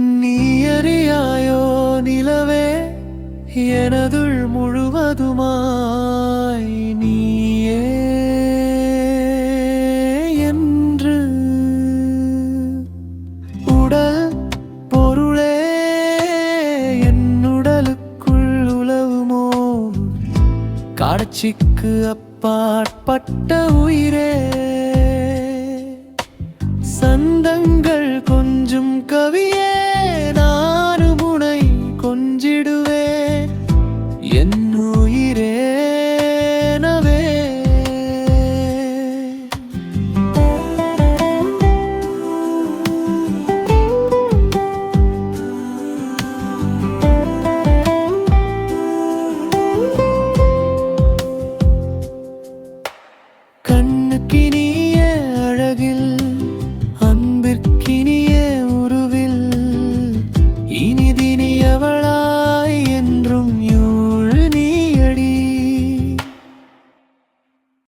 நீ அறியாயோ நிலவே எனதுள் முழுவதுமாய் நீயே என்று உடல் பொருளே என்னுடலுக்குள் உலவுமோ? காட்சிக்கு அப்பாற்பட்ட உயிரே. சந்தங்கள் கொஞ்சம் கவியே. விடுவே. என் உயிரேனவே கண்ணுக்கினி